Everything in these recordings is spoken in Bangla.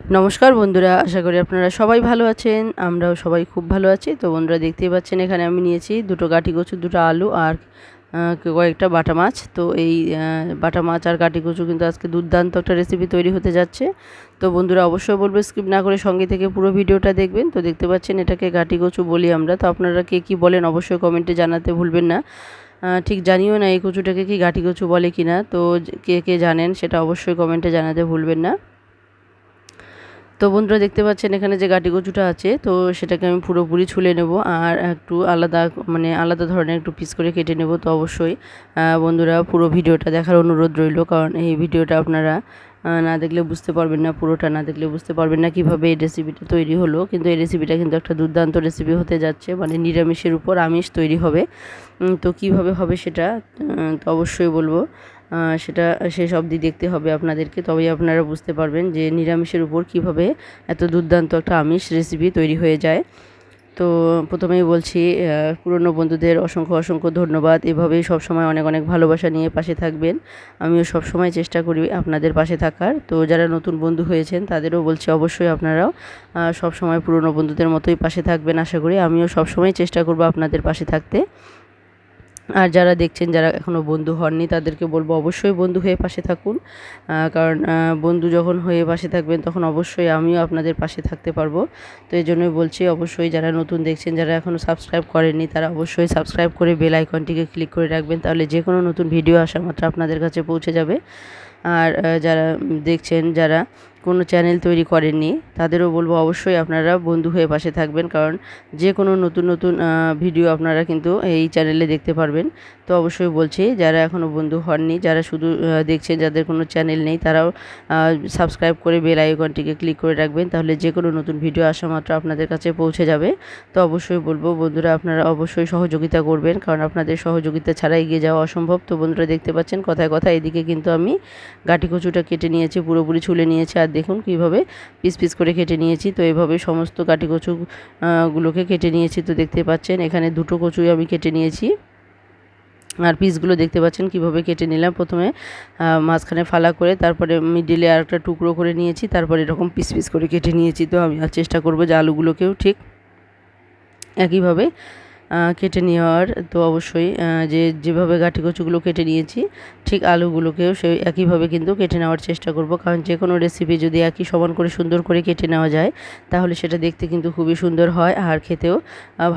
নমস্কার বন্ধুরা, আশা করি আপনারা সবাই ভালো আছেন, আমরাও সবাই খুব ভালো আছি। তো বন্ধুরা দেখতেই পাচ্ছেন, এখানে আমি নিয়েছি দুটো গাঠি কচু, দুটো আলু আর কয়েকটা বাটা মাছ। তো এই বাটা মাছ আর গাঠি কচু কিন্তু আজকে দুর্দান্ত একটা রেসিপি তৈরি হতে যাচ্ছে। তো বন্ধুরা অবশ্যই বলব স্কিপ না করে সঙ্গে থেকে পুরো ভিডিওটা দেখবেন। তো দেখতে পাচ্ছেন, এটাকে গাঠি কচু বলি আমরা। তো আপনারা কে কী বলেন অবশ্যই কমেন্টে জানাতে ভুলবেন না। ঠিক জানিও না এই কচুটাকে কি গাঠি কচু বলে কি না তো কে কে জানেন সেটা অবশ্যই কমেন্টে জানাতে ভুলবেন না। তো বন্ধুরা দেখতে পাচ্ছেন এখানে যে গাটি কচুটা আছে, তো সেটাকে আমি পুরোপুরি ছুলে নেব আর একটু আলাদা মানে আলাদা ধরনের একটু পিস করে কেটে নেব তো অবশ্যই। বন্ধুরা পুরো ভিডিওটা দেখার অনুরোধ রইল কারণ এই ভিডিওটা আপনারা না দেখলে বুঝতে পারবেন না, পুরোটা না দেখলে বুঝতে পারবেন না কীভাবে এই রেসিপিটা তৈরি হলো। কিন্তু এই রেসিপিটা কিন্তু একটা দুর্দান্ত রেসিপি হতে যাচ্ছে মানে নিরামিষের উপর আমিষ তৈরি হবে। তো কীভাবে হবে সেটা তো অবশ্যই বলব। সেটা শেষ অবধি দেখতে হবে আপনাদেরকে, তবেই আপনারা বুঝতে পারবেন যে নিরামিষের উপর কীভাবে এত দুর্দান্ত একটা আমিষ রেসিপি তৈরি হয়ে যায়। তো প্রথমেই বলছি পুরনো বন্ধুদের অসংখ্য অসংখ্য ধন্যবাদ। এভাবেই সবসময় অনেক অনেক ভালোবাসা নিয়ে পাশে থাকবেন। আমিও সবসময় চেষ্টা করি আপনাদের পাশে থাকার। তো যারা নতুন বন্ধু হয়েছেন, তাদেরও বলছি অবশ্যই আপনারাও সবসময় পুরনো বন্ধুদের মতোই পাশে থাকবেন আশা করি। আমিও সবসময় চেষ্টা করব আপনাদের পাশে থাকতে। আর যারা দেখছেন, যারা এখনও বন্ধু হননি, তাদেরকে বলব অবশ্যই বন্ধু হয়ে পাশে থাকুন। কারণ বন্ধু যখন হয়ে পাশে থাকবেন, তখন অবশ্যই আমিও আপনাদের পাশে থাকতে পারব। তো এই জন্যই বলছি, অবশ্যই যারা নতুন দেখছেন, যারা এখনও সাবস্ক্রাইব করেননি, তারা অবশ্যই সাবস্ক্রাইব করে বেল আইকনটিকে ক্লিক করে রাখবেন, তাহলে যে কোনো নতুন ভিডিও আসা মাত্র আপনাদের কাছে পৌঁছে যাবে। আর যারা দেখছেন, যারা কোনো চ্যানেল তৈরি করেননি, তাদেরও বলব অবশ্যই আপনারা বন্ধু হয়ে পাশে থাকবেন, কারণ যে কোনো নতুন নতুন ভিডিও আপনারা কিন্তু এই চ্যানেলে দেখতে পারবেন। তো অবশ্যই বলছি, যারা এখনও বন্ধু হননি, যারা শুধু দেখছেন, যাদের কোনো চ্যানেল নেই, তারাও সাবস্ক্রাইব করে বেল আইকনটিকে ক্লিক করে রাখবেন, তাহলে যে কোনো নতুন ভিডিও আসা মাত্র আপনাদের কাছে পৌঁছে যাবে। তো অবশ্যই বলব, বন্ধুরা আপনারা অবশ্যই সহযোগিতা করবেন, কারণ আপনাদের সহযোগিতা ছাড়া এগিয়ে যাওয়া অসম্ভব। তো বন্ধুরা দেখতে পাচ্ছেন, কথায় কথা এদিকে কিন্তু আমি গাটি কচুটা কেটে নিয়েছি, পুরোপুরি ছুলে নিয়েছি, আর দেখুন কীভাবে পিস পিস করে কেটে নিয়েছি। তো এভাবে সমস্ত গাটি কচু গুলোকে কেটে নিয়েছি। তো দেখতে পাচ্ছেন, এখানে দুটো কচুই আমি কেটে নিয়েছি। আর পিসগুলো দেখতে পাচ্ছেন কীভাবে কেটে নিলাম প্রথমে। মাঝখানে ফালা করে, তারপরে মিডিলে আর একটা টুকরো করে নিয়েছি। তারপরে এরকম পিস পিস করে কেটে নিয়েছি। তো আমি আর চেষ্টা করব যে আলুগুলোকেও ঠিক একইভাবে কেটে নেওয়ার তো অবশ্যই যে যেভাবে গাঠি কচুগুলো কেটে নিয়েছি, ঠিক আলুগুলোকেও সেই একইভাবে কিন্তু কেটে নেওয়ার চেষ্টা করব। কারণ যে কোনো রেসিপি যদি একই সমান করে সুন্দর করে কেটে নেওয়া যায়, তাহলে সেটা দেখতে কিন্তু খুবই সুন্দর হয় আর খেতেও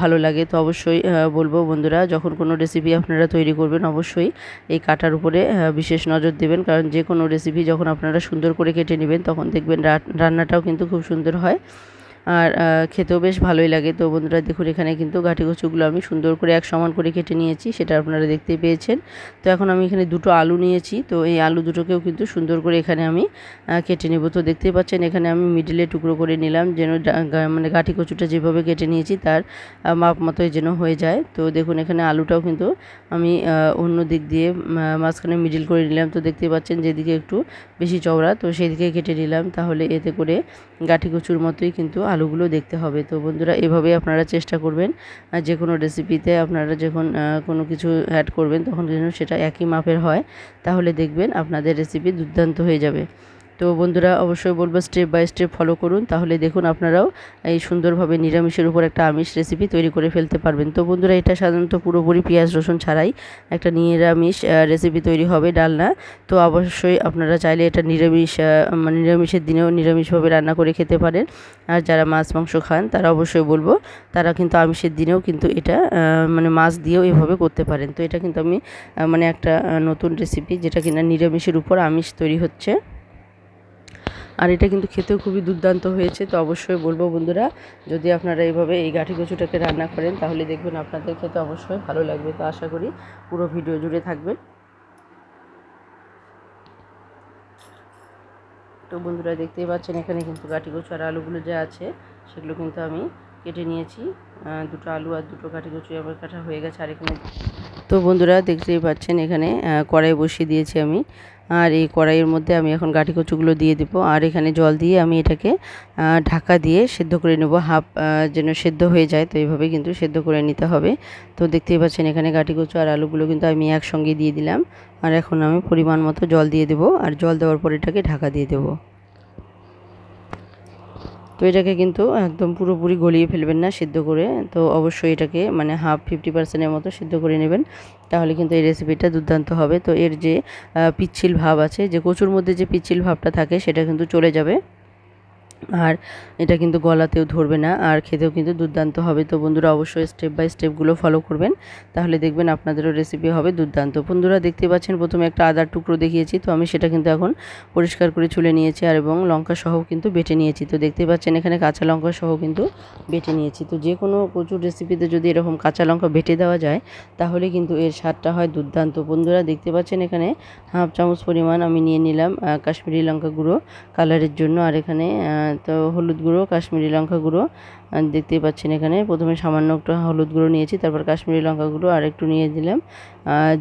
ভালো লাগে। তো অবশ্যই বলব বন্ধুরা, যখন কোনো রেসিপি আপনারা তৈরি করবেন, অবশ্যই এই কাটার উপরে বিশেষ নজর দেবেন। কারণ যে কোনো রেসিপি যখন আপনারা সুন্দর করে কেটে নেবেন, তখন দেখবেন রান্নাটাও কিন্তু খুব সুন্দর হয়। আর খেতেও বেশ ভালোই লাগে। তো বন্ধুরা দেখুন, এখানে কিন্তু গাঠি কচুগুলো আমি সুন্দর করে এক সমান করে কেটে নিয়েছি, সেটা আপনারা দেখতে পেয়েছেন। তো এখন আমি এখানে দুটো আলু নিয়েছি, তো এই আলু দুটোকেও কিন্তু সুন্দর করে এখানে আমি কেটে নেব। তো দেখতেই পাচ্ছেন, এখানে আমি মিডিলে টুকরো করে নিলাম, যেন মানে গাঠি কচুটা যেভাবে কেটে নিয়েছি, তার মাপ মতোই যেন হয়ে যায়। তো দেখুন, এখানে আলুটাও কিন্তু আমি অন্য দিক দিয়ে মাঝখানে মিডিল করে নিলাম। তো দেখতেই পাচ্ছেন, যেদিকে একটু বেশি চওড়া, তো সেই দিকে কেটে নিলাম। তাহলে এতে করে গাঠি কচুর মতোই কিন্তু আলুগুলো দেখতে হবে। তো বন্ধুরা এভাবে আপনারা চেষ্টা করবেন। যে কোনো রেসিপিতে আপনারা যখন কোনো কিছু অ্যাড করবেন, তখন যেন সেটা একই মাপের হয়, তাহলে দেখবেন আপনাদের রেসিপি দুর্দান্ত হয়ে যাবে। তো বন্ধুরা অবশ্যই বলব স্টেপ বাই স্টেপ ফলো করুন, তাহলে দেখুন আপনারাও এই সুন্দরভাবে নিরামিষের উপর একটা আমিষ রেসিপি তৈরি করে ফেলতে পারবেন। তো বন্ধুরা এটা সাধারণত পুরোপুরি পেঁয়াজ, রসুন ছাড়াই একটা নিরামিষ রেসিপি তৈরি হবে ডালনা। তো অবশ্যই আপনারা চাইলে এটা নিরামিষ মানে নিরামিষের দিনেও নিরামিষভাবে রান্না করে খেতে পারেন। আর যারা মাছ, মাংস খান, তারা অবশ্যই বলব, তারা কিন্তু আমিষের দিনেও কিন্তু এটা মানে মাছ দিয়েও এভাবে করতে পারেন। তো এটা কিন্তু আমি মানে একটা নতুন রেসিপি যেটা কিনা নিরামিষের উপর আমিষ তৈরি হচ্ছে। আর এটা কিন্তু খেতেও খুবই দুর্দান্ত হয়েছে, তো অবশ্যই বলব বন্ধুরা, যদি আপনারা এইভাবে এই গাঠি কচুটাকে রান্না করেন, তাহলে দেখবেন আপনাদের খেতে অবশ্যই ভালো লাগবে, তো আশা করি পুরো ভিডিও জুড়ে থাকবেন। তো বন্ধুরা দেখতেই পাচ্ছেন, এখানে কিন্তু গাঠি কচু আর আলুগুলো যা আছে, সেগুলো কিন্তু আমি কেটে নিয়েছি। দুটো আলু আর দুটো গাঠি কচু আমার কাটা হয়ে গেছে, আর এখানে তো বন্ধুরা দেখতেই পাচ্ছেন এখানে কড়াই বসিয়ে দিয়েছি আমি। আর এই কড়াইয়ের মধ্যে আমি এখন গাঠি কচুগুলো দিয়ে দেবো। আর এখানে জল দিয়ে আমি এটাকে ঢাকা দিয়ে সেদ্ধ করে নেব। হাফ যেন সেদ্ধ হয়ে যায়, তো এইভাবে কিন্তু সেদ্ধ করে নিতে হবে। তো দেখতেই পাচ্ছেন এখানে গাঠি কচু আর আলুগুলো কিন্তু আমি একসঙ্গে দিয়ে দিলাম। আর এখন আমি পরিমাণ মতো জল দিয়ে দেবো। আর জল দেওয়ার পর এটাকে ঢাকা দিয়ে দেবো। এটাকে কিন্তু একদম পুরোপুরি গলিয়ে ফেলবেন না, সিদ্ধ করে। তো অবশ্যই এটাকে মানে হাফ ফিফটি পার্সেন্টের মতো সিদ্ধ করে নেবেন। তাহলে কিন্তু এই রেসিপিটা দুর্দান্ত হবে। তো এর যে পিচ্ছিল ভাব আছে, যে কচুর মধ্যে যে পিচ্ছিল ভাবটা থাকে, সেটা কিন্তু চলে যাবে। আর এটা কিন্তু গলাতেও ধরবে না, আর খেতেও কিন্তু দুর্দান্ত হবে। তো বন্ধুরা অবশ্যই স্টেপ বাই স্টেপগুলো ফলো করবেন, তাহলে দেখবেন আপনাদেরও রেসিপি হবে দুর্দান্ত। বন্ধুরা দেখতে পাচ্ছেন প্রথমে একটা আদার টুকরো দেখিয়েছি, তো আমি সেটা কিন্তু এখন পরিষ্কার করে চুলে নিয়েছি, আর এবং লঙ্কা সহ কিন্তু বেটে নিয়েছি। তো দেখতে পাচ্ছেন এখানে কাঁচা লঙ্কা সহ কিন্তু বেটে নিয়েছি। তো যে কোনো প্রচুর রেসিপিতে যদি এরকম কাঁচা লঙ্কা বেটে দেওয়া যায়, তাহলে কিন্তু এর স্বাদটা হয় দুর্দান্ত। বন্ধুরা দেখতে পাচ্ছেন এখানে হাফ চামচ পরিমাণ আমি নিয়ে নিলাম কাশ্মীরি লঙ্কা গুঁড়ো কালারের জন্য, আর এখানে তো হলুদ গুঁড়ো, কাশ্মীরি লঙ্কা গুঁড়ো দেখতেই পাচ্ছেন এখানে। প্রথমে সামান্য একটু হলুদ গুঁড়ো নিয়েছি, তারপর কাশ্মীরি লঙ্কা গুঁড়ো আর একটু নিয়ে দিলাম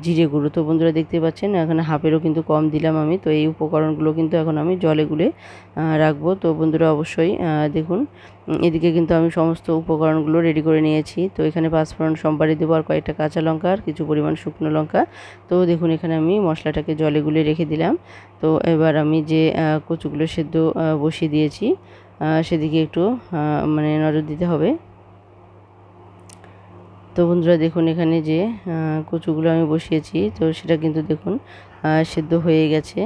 জিরে গুঁড়ো। তো বন্ধুরা দেখতে পাচ্ছেন, এখানে হাফেরও কিন্তু কম দিলাম আমি, তো এই উপকরণগুলো কিন্তু এখন আমি জলে গুলে রাখব। তো বন্ধুরা অবশ্যই দেখুন এদিকে কিন্তু আমি সমস্ত উপকরণগুলো রেডি করে নিয়েছি। তো এখানে পাঁচফোড়ন সম্বারি দেবো, আর কয়েকটা কাঁচা লঙ্কা, আর কিছু পরিমাণ শুকনো লঙ্কা। তো দেখুন, এখানে আমি মশলাটাকে জলে গুলে রেখে দিলাম। তো এবার আমি যে কচুগুলো সেদ্ধ বসিয়ে দিয়েছি সেদিকে একটু মানে নজর দিতে হবে। তো বন্ধুরা, দেখুন, এখানে যে কচুগুলো আমি বসিয়েছি, তো সেটা কিন্তু দেখুন সেদ্ধ হয়ে গেছে।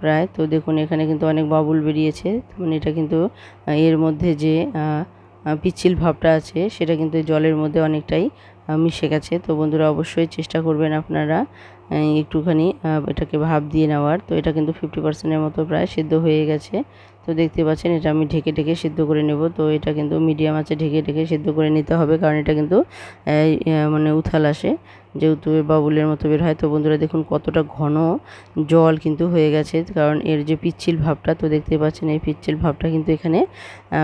প্রায়। তো দেখুন, এখানে কিন্তু অনেক বাবুল বেরিয়েছে। মানে এটা কিন্তু এর মধ্যে যে পিচ্ছিল ভাবটা আছে, সেটা কিন্তু জলের মধ্যে অনেকটাই মিশে গেছে। তো বন্ধুরা, অবশ্যই চেষ্টা করবেন আপনারা একটুখানি এটাকে ভাব দিয়ে নেওয়ার। তো এটা কিন্তু ফিফটি পার্সেন্টের মতো প্রায় সিদ্ধ হয়ে গেছে। তো দেখতে পাচ্ছেন, এটা আমি ঢেকে ঢেকে সিদ্ধ করে নেব। তো এটা কিন্তু মিডিয়াম আছে ঢেকে ঢেকে সিদ্ধ করে নিতে হবে, কারণ এটা কিন্তু মানে উথাল আসে। যেহেতু বাবুলের মতো বের হয়, তো বন্ধুরা দেখুন কতটা ঘন জল কিন্তু হয়ে গেছে, কারণ এর যে পিচ্ছিল ভাবটা, তো দেখতে পাচ্ছেন এই পিচ্ছিল ভাবটা কিন্তু এখানে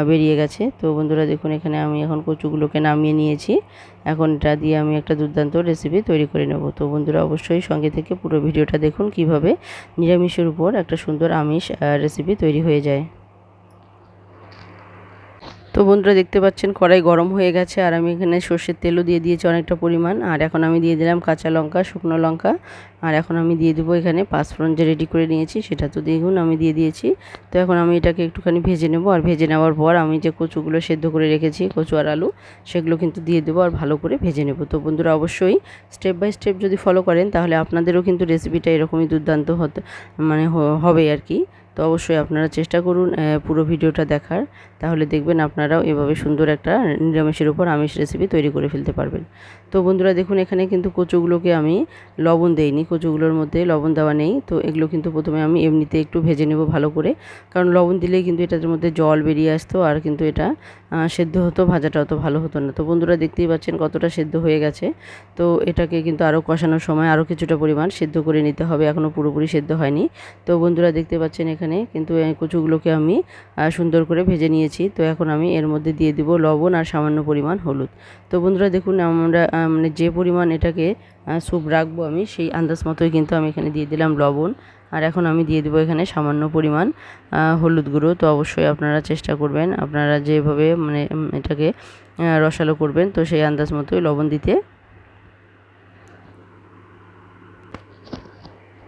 বেরিয়ে গেছে। তো বন্ধুরা দেখুন এখানে আমি এখন কচুগুলোকে নামিয়ে নিয়েছি। এখন এটা দিয়ে আমি একটা দুর্দান্ত রেসিপি তৈরি করে নেব। তো বন্ধুরা অবশ্যই সঙ্গে থেকে পুরো ভিডিওটা দেখুন কীভাবে নিরামিষের উপর একটা সুন্দর আমিষ রেসিপি তৈরি হয়ে যায়। তো বন্ধুরা দেখতে পাচ্ছেন কড়াই গরম হয়ে গেছে, আর আমি এখানে সর্ষের তেলও দিয়ে দিয়েছি অনেকটা পরিমাণ। আর এখন আমি দিয়ে দিলাম কাঁচা লঙ্কা, শুকনো লঙ্কা। আর এখন আমি দিয়ে দেবো এখানে পাঁচফোড়ন যে রেডি করে নিয়েছি সেটা তো দেখুন আমি দিয়ে দিয়েছি। তো এখন আমি এটাকে একটুখানি ভেজে নেব, আর ভেজে নেওয়ার পর আমি যে কচুগুলো সেদ্ধ করে রেখেছি, কচু আর আলু, সেগুলো কিন্তু দিয়ে দেবো আর ভালো করে ভেজে নেব। তো বন্ধুরা অবশ্যই স্টেপ বাই স্টেপ যদি ফলো করেন, তাহলে আপনাদেরও কিন্তু রেসিপিটা এরকমই দুর্দান্ত হতে মানে হবে আর কি। তো অবশ্যই আপনারা চেষ্টা করুন পুরো ভিডিওটা দেখার। তাহলে দেখবেন আপনারাও এভাবে সুন্দর একটা নিরামিষের উপর আমিষ রেসিপি তৈরি করে ফেলতে পারবেন। তো বন্ধুরা দেখুন, এখানে কিন্তু কচুগুলোকে আমি লবণ দেইনি। কচুগুলোর মধ্যে লবণ দেওয়া নেই। তো এগুলো কিন্তু প্রথমে আমি এমনিতে একটু ভেজে নেব ভালো করে। কারণ লবণ দিলেই কিন্তু এটার মধ্যে জল বেরিয়ে আসতো আর কিন্তু এটা সেদ্ধ হতো, ভাজাটা অত ভালো হতো না। তো বন্ধুরা দেখতেই পাচ্ছেন কতটা সেদ্ধ হয়ে গেছে। তো এটাকে কিন্তু আরও কষানোর সময় আরও কিছুটা পরিমাণ সেদ্ধ করে নিতে হবে। এখনও পুরোপুরি সেদ্ধ হয়নি। তো বন্ধুরা দেখতে পাচ্ছেন এখানে কিন্তু কচুগুলোকে আমি সুন্দর করে ভেজে নিয়েছি। তো এখন আমি এর মধ্যে দিয়ে দিব লবণ আর সামান্য পরিমাণ হলুদ। তো বন্ধুরা দেখুন, আমরা মানে যে পরিমাণ এটাকে স্যুপ রাখব আমি, সেই আন্দাজ মতোই কিন্তু আমি এখানে দিয়ে দিলাম লবণ। আর এখন আমি দিয়ে দেবো এখানে সামান্য পরিমাণ হলুদ গুঁড়ো। তো অবশ্যই আপনারা চেষ্টা করবেন, আপনারা যেভাবে মানে এটাকে রসালো করবেন, তো সেই আন্দাজ মতোই লবণ দিতে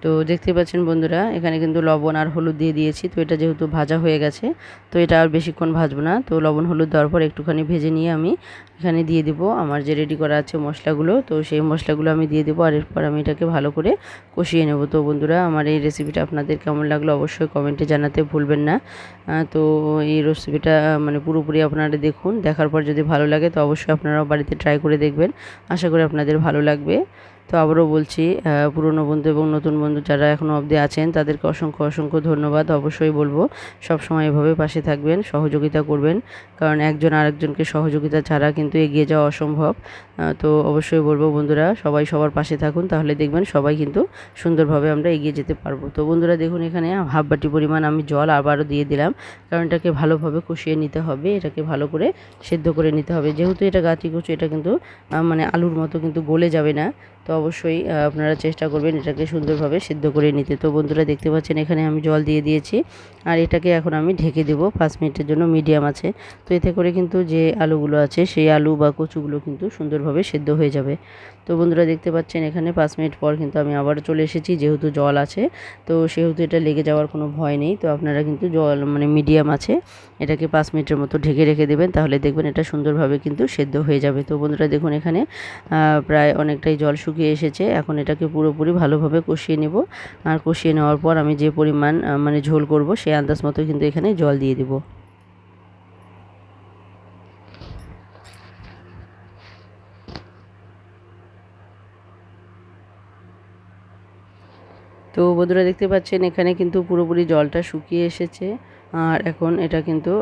তো দেখতে পাচ্ছেন বন্ধুরা, এখানে কিন্তু লবণ আর হলুদ দিয়ে দিয়েছি। তো এটা যেহেতু ভাজা হয়ে গেছে, তো এটা আর বেশিক্ষণ ভাজবো না। তো লবণ হলুদ দেওয়ার পর একটুখানি ভেজে নিয়ে আমি এখানে দিয়ে দেব। আমার যে রেডি করা আছে মশলাগুলো, তো সেই মশলাগুলো আমি দিয়ে দেবো। আর এরপর আমি এটাকে ভালো করে কষিয়ে নেব। তো বন্ধুরা, আমার এই রেসিপিটা আপনাদের কেমন লাগল অবশ্যই কমেন্টে জানাতে ভুলবেন না। তো এই রেসিপিটা মানে পুরোপুরি আপনারা দেখুন। দেখার পর যদি ভালো লাগে, তো অবশ্যই আপনারাও বাড়িতে ট্রাই করে দেখবেন। আশা করি আপনাদের ভালো লাগবে। তো আবারও বলছি পুরনো বন্ধু এবং নতুন বন্ধু যারা এখনও অবধি আছেন, তাদেরকে অসংখ্য অসংখ্য ধন্যবাদ। অবশ্যই বলব সব সময় এভাবে পাশে থাকবেন, সহযোগিতা করবেন, কারণ একজন আরেকজনকে সহযোগিতা ছাড়া কিন্তু এগিয়ে যাওয়া অসম্ভব। তো অবশ্যই বলব বন্ধুরা, সবাই সবার পাশে থাকুন, তাহলে দেখবেন সবাই কিন্তু সুন্দরভাবে আমরা এগিয়ে যেতে পারব। তো বন্ধুরা, দেখুন এখানে হাফ বাটি পরিমাণ আমি জল আবারও দিয়ে দিলাম, কারণ এটাকে ভালোভাবে কষিয়ে নিতে হবে, এটাকে ভালো করে সেদ্ধ করে নিতে হবে। যেহেতু এটা গাছি কচু, এটা কিন্তু মানে আলুর মতো কিন্তু গলে যাবে না তো অবশ্যই আপনারা চেষ্টা করবেন এটাকে সুন্দরভাবে সিদ্ধ করে নিতে। তো বন্ধুরা দেখতে পাচ্ছেন এখানে আমি জল দিয়ে দিয়েছি, আর এটাকে এখন আমি ঢেকে দেব। পাঁচ মিনিটের জন্য মিডিয়াম আছে। তো এতে করে কিন্তু যে আলুগুলো আছে, সেই আলু বা কচুগুলো কিন্তু সুন্দরভাবে সেদ্ধ হয়ে যাবে। তো বন্ধুরা দেখতে পাচ্ছেন এখানে পাঁচ মিনিট পর কিন্তু আমি আবার চলে এসেছি, যেহেতু জল আছে। তো সেহেতু এটা লেগে যাওয়ার কোনো ভয় নেই। তো আপনারা কিন্তু জল মানে মিডিয়াম আছে, এটাকে পাঁচ মিনিটের মতো ঢেকে রেখে দেবেন, তাহলে দেখবেন এটা সুন্দরভাবে কিন্তু সেদ্ধ হয়ে যাবে। তো বন্ধুরা দেখুন এখানে প্রায় অনেকটাই জল শুকিয়ে এসেছে, এখন এটাকে পুরোপুরি ভালোভাবে কষিয়ে নেব। আর কষিয়ে নেওয়ার পর আমি যে পরিমাণ মানে ঝোল করব সেই আন্দাজ মতো কিন্তু এখানে জল দিয়ে দেবো। তো বন্ধুরা দেখতে পাচ্ছেন, এখানে কিন্তু পুরোপুরি জলটা শুকিয়ে এসেছে। আর এখন এটা কিন্তু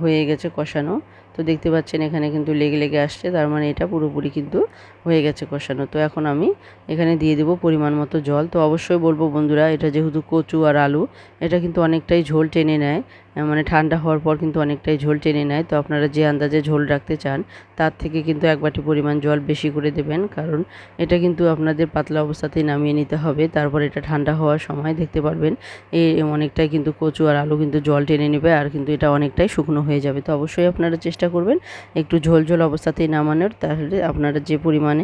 হয়ে গেছে কষানো। তো দেখতে পাচ্ছেন এখানে কিন্তু লেগে লেগে আসছে, তার মানে এটা পুরোপুরি কিন্তু হয়ে গেছে কষানো। তো এখন আমি এখানে দিয়ে দেবো পরিমাণ মতো জল। তো অবশ্যই বলব বন্ধুরা, এটা যেহেতু কচু আর আলু, এটা কিন্তু অনেকটাই ঝোল টেনে নেয়। মানে ঠান্ডা হওয়ার পর কিন্তু অনেকটাই ঝোল টেনে নেয়। তো আপনারা যে আন্দাজে ঝোল রাখতে চান, তার থেকে কিন্তু এক বাটি পরিমাণ জল বেশি করে দেবেন। কারণ এটা কিন্তু আপনাদের পাতলা অবস্থাতেই নামিয়ে নিতে হবে। তারপর এটা ঠান্ডা হওয়ার সময় দেখতে পারবেন এই অনেকটাই কিন্তু কচু আর আলু কিন্তু জল টেনে নেবে, আর কিন্তু এটা অনেকটাই শুকনো হয়ে যাবে। তো অবশ্যই আপনারা চেষ্টা করবেন একটু ঝোল ঝোল অবস্থাতেই নামানোর, তাহলে আপনারা যে পরিমাণে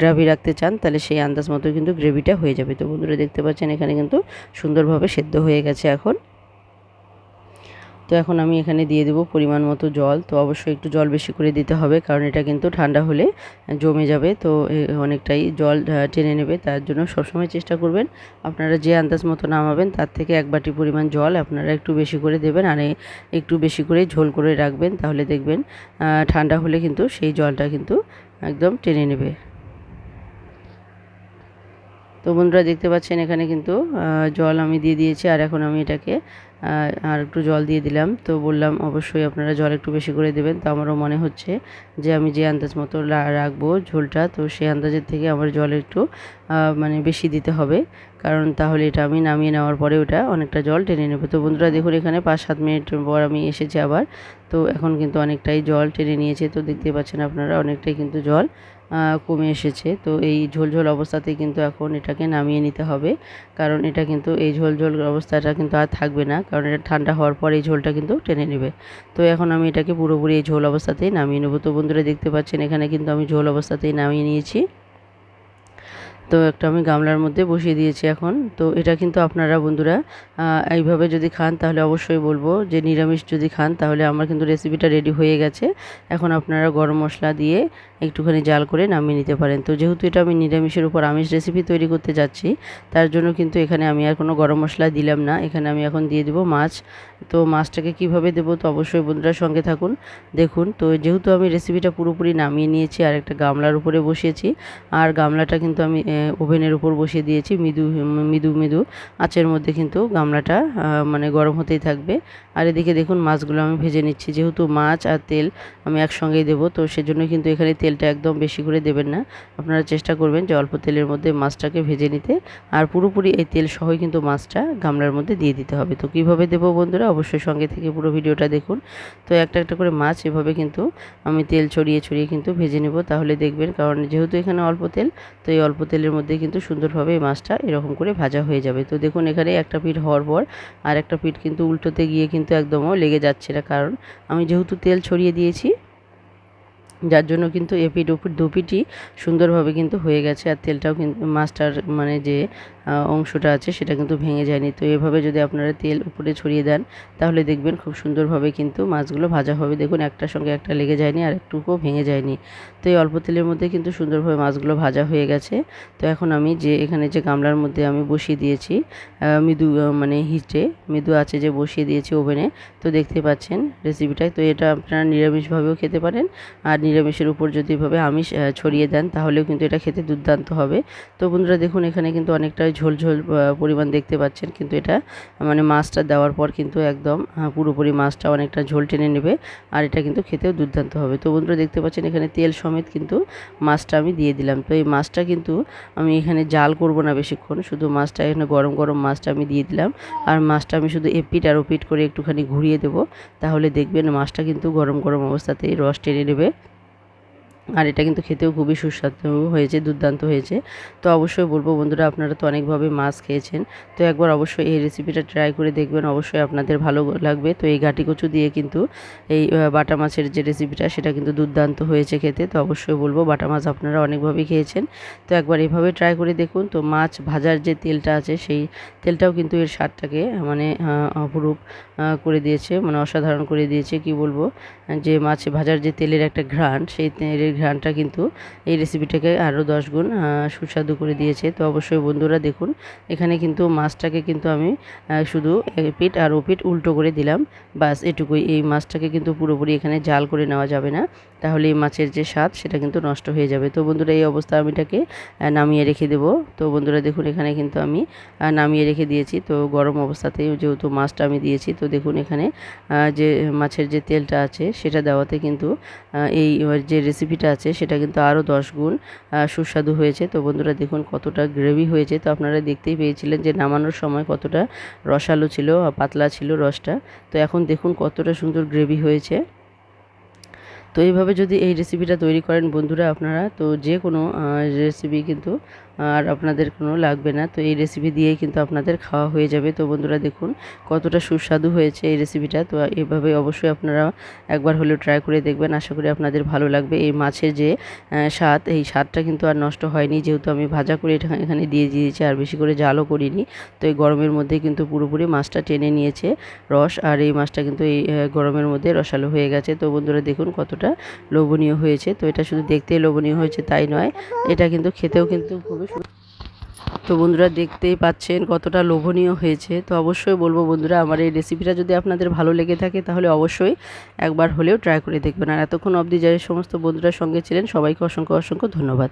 গ্রেভি রাখতে চান, তাহলে সেই আন্দাজ মতো কিন্তু গ্রেভিটা হয়ে যাবে। তো বন্ধুরা দেখতে পাচ্ছেন এখানে কিন্তু সুন্দরভাবে সেদ্ধ হয়ে গেছে এখন। তো এখন আমি এখানে দিয়ে দেবো পরিমাণ মতো জল। তো অবশ্যই একটু জল বেশি করে দিতে হবে, কারণ এটা কিন্তু ঠান্ডা হলে জমে যাবে। তো অনেকটাই জল টেনে নেবে, তার জন্য সবসময় চেষ্টা করবেন আপনারা যে আন্দাজ মতো নামাবেন তার থেকে এক বাটি পরিমাণ জল আপনারা একটু বেশি করে দেবেন আর একটু বেশি করে ঝোল করে রাখবেন, তাহলে দেখবেন ঠান্ডা হলে কিন্তু সেই জলটা কিন্তু একদম টেনে নেবে। তো বন্ধুরা দেখতে পাচ্ছেন এখানে কিন্তু জল আমি দিয়ে দিয়েছি আর এখন আমি এটাকে আর একটু জল দিয়ে দিলাম। তো বললাম, অবশ্যই আপনারা জল একটু বেশি করে দেবেন। তো আমারও মনে হচ্ছে যে, আমি যে আন্দাজ মতো রাখব ঝোলটা, তো সেই আন্দাজের থেকে আমার জল একটু মানে বেশি দিতে হবে। কারণ তাহলে এটা আমি নামিয়ে নেওয়ার পরে ওটা অনেকটা জল টেনে নেবে। তো বন্ধুরা, দেখুন, এখানে পাঁচ সাত মিনিট পর আমি এসেছি আবার। তো এখন কিন্তু অনেকটাই জল টেনে নিয়েছে। তো দেখতে পাচ্ছেন আপনারা, অনেকটাই কিন্তু জল কমে এসেছে। তো এই ঝোলঝোল অবস্থাতে কিন্তু এখন এটাকে নামিয়ে নিতে হবে। কারণ এটা কিন্তু এই ঝোল ঝোল অবস্থাটা কিন্তু আর থাকবে না। কারণ এটা ঠান্ডা হওয়ার পর এই ঝোলটা কিন্তু টেনে নেবে। তো এখন আমি এটাকে পুরোপুরি এই ঝোল অবস্থাতেই নামিয়ে নেব। তো বন্ধুরা দেখতে পাচ্ছেন, এখানে কিন্তু আমি ঝোল অবস্থাতেই নামিয়ে নিয়েছি। তো একটা আমি গামলার মধ্যে বসিয়ে দিয়েছি এখন। তো এটা কিন্তু আপনারা বন্ধুরা এইভাবে যদি খান তাহলে অবশ্যই বলব যে নিরামিষ যদি খান তাহলে আমার কিন্তু রেসিপিটা রেডি হয়ে গেছে। এখন আপনারা গরম মশলা দিয়ে একটুখানি জাল করে নামিয়ে নিতে পারেন। তো যেহেতু এটা আমি নিরামিষের উপর আমিষ রেসিপি তৈরি করতে যাচ্ছি, তার জন্য কিন্তু এখানে আমি আর কোনো গরম মশলা দিলাম না। এখানে আমি এখন দিয়ে দেবো মাছ। তো মাছটাকে কীভাবে দেবো তো অবশ্যই বন্ধুরা সঙ্গে থাকুন। দেখুন, তো যেহেতু আমি রেসিপিটা পুরোপুরি নামিয়ে নিয়েছি আর একটা গামলার উপরে বসিয়েছি, আর গামলাটা কিন্তু আমি ওভেনের উপর বসিয়ে দিয়েছি, মৃদু মৃদু মৃদু। আঁচের মধ্যে কিন্তু গামলাটা মানে গরম হতেই থাকবে। আর এদিকে দেখুন মাছগুলো আমি ভেজে নিচ্ছি। যেহেতু মাছ আর তেল আমি একসঙ্গেই দেবো, তো সেজন্য কিন্তু এখানে তেলটা একদম বেশি করে দেবেন না। আপনারা চেষ্টা করবেন যে অল্প তেলের মধ্যে মাছটাকে ভেজে নিতে। আর পুরোপুরি এই তেল সহই কিন্তু মাছটা গামলার মধ্যে দিয়ে দিতে হবে। তো কীভাবে দেবো বন্ধুরা? অবশ্যই সঙ্গে থেকে পুরো ভিডিওটা দেখুন। তো একটা একটা করে মাছ এভাবে কিন্তু আমি তেল ছড়িয়ে ছড়িয়ে কিন্তু ভেজে নেব। তাহলে দেখবেন, কারণ যেহেতু এখানে অল্প তেল, তো এই অল্প তেলের মধ্যে কিন্তু সুন্দরভাবে এই মাছটা এরকম করে ভাজা হয়ে যাবে। তো দেখুন, এখানে একটা পিঠ হওয়ার পর আর একটা পিঠ কিন্তু উল্টোতে গিয়ে কিন্তু একদমও লেগে যাচ্ছে না। কারণ আমি যেহেতু তেল ছড়িয়ে দিয়েছি যার জন্য কিন্তু এপিট ওপিট দুপিটি সুন্দরভাবে কিন্তু হয়ে গেছে আর তেলটাও কিন্তু মাছটার মানে যে অংশটা আছে সেটা কিন্তু ভেঙে যায়নি। তো এভাবে যদি আপনারা তেল উপরে ছড়িয়ে দেন, তাহলে দেখবেন খুব সুন্দরভাবে কিন্তু মাছগুলো ভাজা হবে। দেখুন একটার সঙ্গে একটা লেগে যায়নি আর একটুকুও ভেঙে যায়নি। তো এই অল্প তেলের মধ্যে কিন্তু সুন্দরভাবে মাছগুলো ভাজা হয়ে গেছে। তো এখন আমি যে, এখানে যে গামলার মধ্যে আমি বসিয়ে দিয়েছি মৃদু মানে হিটে মৃদু আছে যে বসিয়ে দিয়েছি ওভেনে, তো দেখতে পাচ্ছেন রেসিপিটায় তো এটা আপনারা নিরামিষভাবেও খেতে পারেন আর নিরামিষের উপর যদি এভাবে আমিষ ছড়িয়ে দেন, তাহলেও কিন্তু এটা খেতে দুর্দান্ত হবে। তো বন্ধুরা দেখুন, এখানে কিন্তু অনেকটা ঝোল ঝোল পরিমাণ দেখতে পাচ্ছেন, কিন্তু এটা মানে মাছটা দেওয়ার পর কিন্তু একদম পুরোপুরি মাছটা অনেকটা ঝোল টেনে নেবে, আর এটা কিন্তু খেতেও দুর্দান্ত হবে। তো বন্ধুরা দেখতে পাচ্ছেন, এখানে তেল সমেত কিন্তু মাছটা আমি দিয়ে দিলাম। তো এই মাছটা কিন্তু আমি এখানে জাল করব না বেশিক্ষণ, শুধু মাছটা এখানে গরম গরম মাছটা আমি দিয়ে দিলাম, আর মাছটা আমি শুধু এপিট আর ওপিট করে একটুখানি ঘুরিয়ে দেবো, তাহলে দেখবেন মাছটা কিন্তু গরম গরম অবস্থাতেই রস টেনে নেবে। আর এটা কিন্তু খেতেও খুবই সুস্বাদু হয়েছে, দুর্দান্ত হয়েছে। তো অবশ্যই বলব বন্ধুরা, আপনারা তো অনেকভাবে মাছ খেয়েছেন, তো একবার অবশ্যই এই রেসিপিটা ট্রাই করে দেখবেন, অবশ্যই আপনাদের ভালো লাগবে। তো এই ঘাটি কচু দিয়ে কিন্তু এই বাটা মাছের যে রেসিপিটা সেটা কিন্তু দুর্দান্ত হয়েছে খেতে। তো অবশ্যই বলব, বাটা মাছ আপনারা অনেকভাবেই খেয়েছেন। তো একবার এভাবে ট্রাই করে দেখুন। তো মাছ ভাজার যে তেলটা আছে, সেই তেলটাও কিন্তু এর স্বাদটাকে মানে অপরূপ করে দিয়েছে মানে অসাধারণ করে দিয়েছে, কি বলব, যে মাছ ভাজার যে তেলের একটা ঘ্রাণ, সেই তেলের ঘ্রাণটা কিন্তু এই রেসিপিটাকে আরও দশ গুণ সুস্বাদু করে দিয়েছে। তো অবশ্যই বন্ধুরা দেখুন, এখানে কিন্তু মাছটাকে কিন্তু আমি শুধু পিঠ আর ওপিঠ উল্টো করে দিলাম। বাস এটুকুই, এই মাছটাকে কিন্তু পুরোপুরি এখানে জাল করে নেওয়া যাবে না। তাহলে এই মাছের যে স্বাদ, সেটা কিন্তু নষ্ট হয়ে যাবে। তো বন্ধুরা, এই অবস্থা আমি এটাকে নামিয়ে রেখে দেবো। তো বন্ধুরা দেখুন, এখানে কিন্তু আমি নামিয়ে রেখে দিয়েছি। তো গরম অবস্থাতেই যেহেতু মাছটা আমি দিয়েছি, তো দেখুন এখানে যে মাছের যে তেলটা আছে সেটা দেওয়াতে কিন্তু এই যে রেসিপিটা আছে সেটা কিন্তু আরও দশ গুণ সুস্বাদু হয়েছে। তো বন্ধুরা দেখুন কতটা গ্রেভি হয়েছে। তো আপনারা দেখতেই পেয়েছিলেন যে নামানোর সময় কতটা রসালো ছিল, পাতলা ছিল রসটা। তো এখন দেখুন কতটা সুন্দর গ্রেভি হয়েছে। তো এইভাবে যদি এই রেসিপিটা তৈরি করেন বন্ধুরা আপনারা, তো যে কোনো রেসিপি কিন্তু আর আপনাদের কোনো লাগবে না। তো এই রেসিপি দিয়েই কিন্তু আপনাদের খাওয়া হয়ে যাবে। তো বন্ধুরা দেখুন কতটা সুস্বাদু হয়েছে এই রেসিপিটা তো এভাবে অবশ্যই আপনারা একবার হলেও ট্রাই করে দেখবেন। আশা করি আপনাদের ভালো লাগবে। এই মাছের যে স্বাদ, এই স্বাদটা কিন্তু আর নষ্ট হয়নি। যেহেতু আমি ভাজা করে এখানে দিয়ে দিয়েছি আর বেশি করে জালও করিনি। তো এই গরমের মধ্যে কিন্তু পুরোপুরি মাছটা টেনে নিয়েছে রস। আর এই মাছটা কিন্তু এই গরমের মধ্যে রসালো হয়ে গেছে। তো বন্ধুরা দেখুন কতটা লোভনীয় হয়েছে। তো এটা শুধু দেখতেই লোভনীয় হয়েছে তাই নয়, এটা কিন্তু খেতেও কিন্তু খুবই তো বন্ধুরা দেখতেই পাচ্ছেন কতটা লোভনীয় হয়েছে। তো অবশ্যই বলব বন্ধুরা, আমার এই রেসিপিটা যদি আপনাদের ভালো লেগে থাকে, তাহলে অবশ্যই একবার হলেও ট্রাই করে দেখবেন। আর এতক্ষণ অবধি যে সমস্ত বন্ধুরা সঙ্গে ছিলেন, সবাইকে অসংখ্য অসংখ্য ধন্যবাদ।